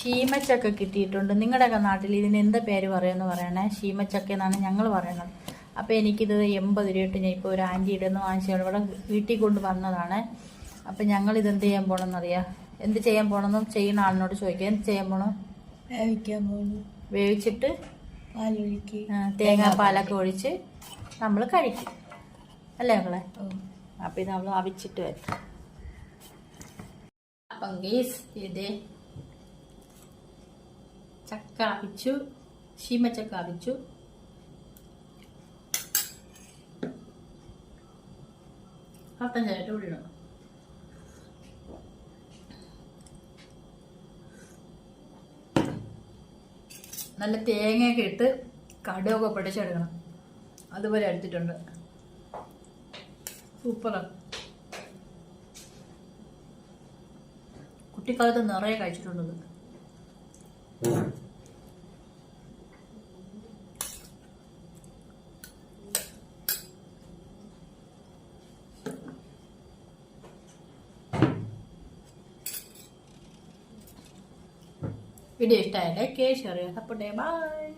ശീമച്ചക്ക കിട്ടിയിട്ടുണ്ട്. നിങ്ങളുടെയൊക്കെ നാട്ടിൽ ഇതിന് എന്ത് പേര് പറയുമെന്ന് പറയണേ? ഷീമച്ചക്ക എന്നാണ് ഞങ്ങൾ പറയുന്നത്. അപ്പോൾ എനിക്കിത് എൺപത് രൂപ ഇട്ട് ഞാൻ ഇപ്പോൾ ഒരു ആന്റിയുടെ നിന്ന് വാങ്ങിച്ചാൽ ഇവിടെ വീട്ടിൽ കൊണ്ട് വന്നതാണ്. അപ്പം ഞങ്ങൾ ഇത് എന്ത് ചെയ്യാൻ പോകണമെന്നറിയാം എന്ത് ചെയ്യാൻ പോകണമെന്ന് ചെയ്യുന്ന ആളിനോട് ചോദിക്കുക എന്ത് ചെയ്യാൻ പോകണം വേവിക്കാൻ പോകുന്നു വേവിച്ചിട്ട് തേങ്ങാപ്പാലൊക്കെ ഒഴിച്ച് നമ്മൾ കഴിക്കും. അല്ലേ മക്കളെ? അപ്പോൾ അപ്പം ഇത് നമ്മൾ അവിച്ചിട്ട് വരും. അപ്പം ഗീസ് ഇത് ചക്ക അവിച്ചു ശീമച്ചക്ക അവിച്ചു. പത്തഞ്ചായിട്ട് ഉള്ളിടണം നല്ല തേങ്ങയൊക്കെ ഇട്ട് കടുവൊക്കെ പൊടിച്ചെടുക്കണം. അതുപോലെ എടുത്തിട്ടുണ്ട് സൂപ്പറാണ് കുട്ടിക്കാലത്ത് നിറയെ കഴിച്ചിട്ടുണ്ടത് ಇಡೀ ಇಷ್ಟ ಇದೆ ಕೇಶವರಿಗೆ ಸಪ್ಪಟೆ ಬಾಯ್